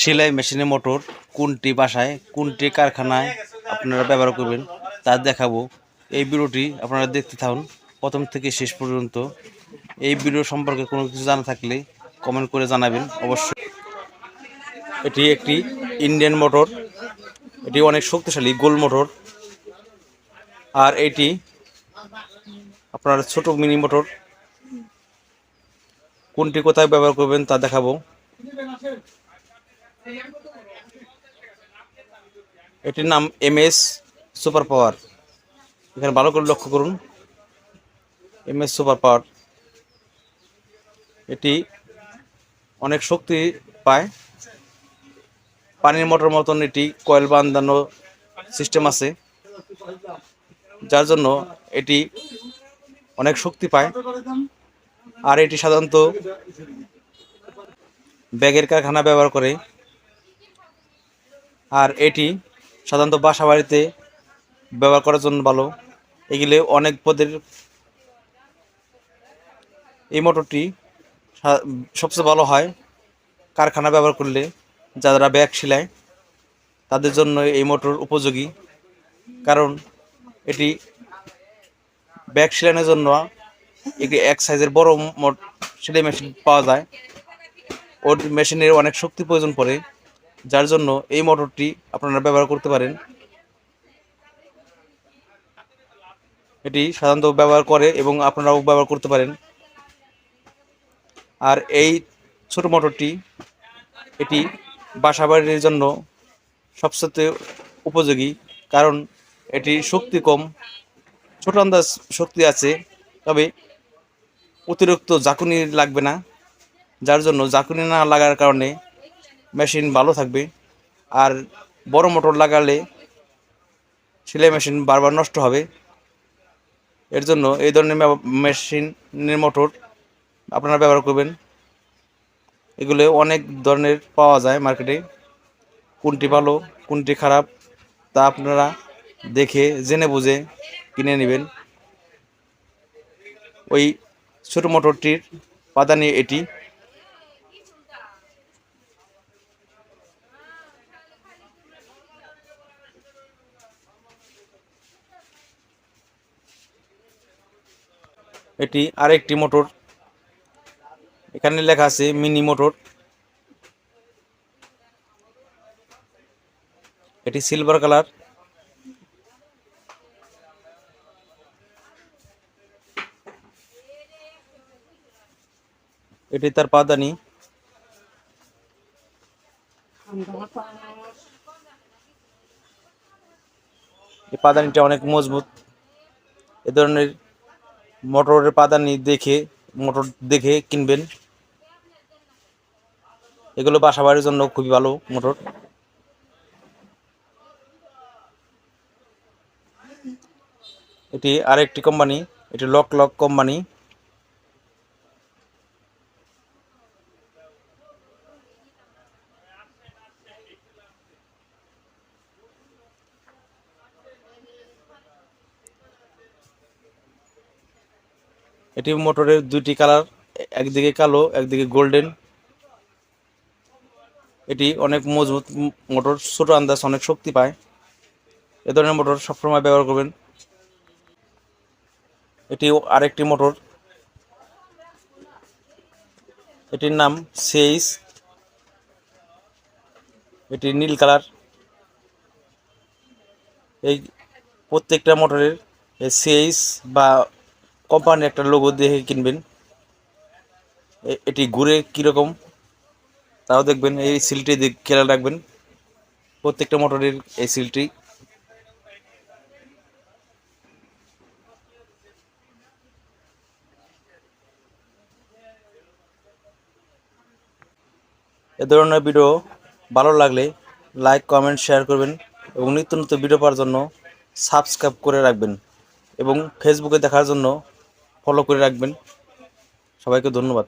সেলাই মেশিনের মোটর কোনটি বাসায়, কোনটি কারখানায় আপনারা ব্যবহার করবেন তা দেখাবো। এই ভিডিওটি আপনারা দেখতে থাকুন। প্রথম থেকে শেষ পর্যন্ত এই ভিডিও সম্পর্কে কোনো কিছু জানা থাকলে কমেন্ট করে জানাবেন অবশ্যই। এটি একটি ইন্ডিয়ান মোটর এটি অনেক শক্তিশালী গোল মোটর আর এটি আপনার ছোট মিনি মোটর কোনটি কোথায় ব্যবহার করবেন তা দেখাবো। এটির নাম এম এস সুপার পাওয়ার এখানে ভালো করে লক্ষ্য করুন। এম এস সুপার পাওয়ার এটি অনেক শক্তি পায়। পানির মোটর মতন এটি কয়েল বান্ধানো সিস্টেম আছে। যার জন্য এটি অনেক শক্তি পায়। আর এটি সাধারণত ব্যাগের কারখানা ব্যবহার করে। আর এটি সাধারণত বাসা বাড়িতে ব্যবহার করার জন্য ভালো। এগুলি অনেক পদের এই মোটরটি সবচেয়ে ভালো হয় কারখানা ব্যবহার করলে, যারা ব্যাগ সেলায়, তাদের জন্য এই মোটর উপযোগী। কারণ এটি ব্যাগ সেলানোর জন্য একটি এক সাইজের বড় মোট সেলাই মেশিন পাওয়া যায়। ওর মেশিনের অনেক শক্তি প্রয়োজন পড়ে। যার জন্য এই মোটরটি আপনারা ব্যবহার করতে পারেন। এটি সাধারণত ব্যবহার করে এবং আপনারাও ব্যবহার করতে পারেন। আর এই ছোট মোটরটি এটি বাসা বাড়ির জন্য সবচেয়ে উপযোগী, কারণ এটি শক্তি কম, ছোট আন্দাজ শক্তি আছে, তবে অতিরিক্ত জাকুনি লাগবে না, যার জন্য জাকুনি না লাগার কারণে মেশিন ভালো থাকবে। আর বড় মোটর লাগালে সেলাই মেশিন বারবার নষ্ট হবে। এর জন্য এই ধরনের মেশিনের মোটর আপনারা ব্যবহার করবেন। এগুলো অনেক ধরনের পাওয়া যায় মার্কেটে। কোনটি ভালো, কোনটি খারাপ, তা আপনারা দেখে, জেনে বুঝে কিনে নেবেন। ওই ছোট মোটরটির পাদানি এটি এটি আরেকটি মোটর। এখানে লেখা আছে মিনি মোটর। এটি সিলভার কালার। এটি তার পাদানি। এই পাদানিটা অনেক মজবুত। এ ধরনের মোটরের পাদানি দেখে, মোটর দেখে কিনবেন। এগুলো বাসা বাড়ির জন্য খুবই ভালো মোটর। এটি আরেকটি কোম্পানি, এটি লক লক কোম্পানি। এটি মোটরের দুইটি কালার, একদিকে কালো, একদিকে গোল্ডেন। এটি অনেক মজবুত মোটর, ছোট আন্দাজ অনেক শক্তি পায়। এ ধরনের মোটর সবসময় ব্যবহার করবেন। এটি আরেকটি মোটর। এটির নাম সেইস এটি নীল কালার। এই প্রত্যেকটা মোটরের সেইস বা কোম্পানির একটা লোগো দেখে কিনবেন। এটি ঘুরে কীরকম, তাও দেখবেন, এই সিলটি খেয়াল রাখবেন। প্রত্যেকটা মোটরের এই সিলটি। এ ধরনের ভিডিও ভালো লাগলে লাইক কমেন্ট শেয়ার করবেন এবং নিত্য নতুন ভিডিও পাওয়ার জন্য সাবস্ক্রাইব করে রাখবেন। এবং ফেসবুকে দেখার জন্য ফলো করে রাখবেন। সবাইকে ধন্যবাদ।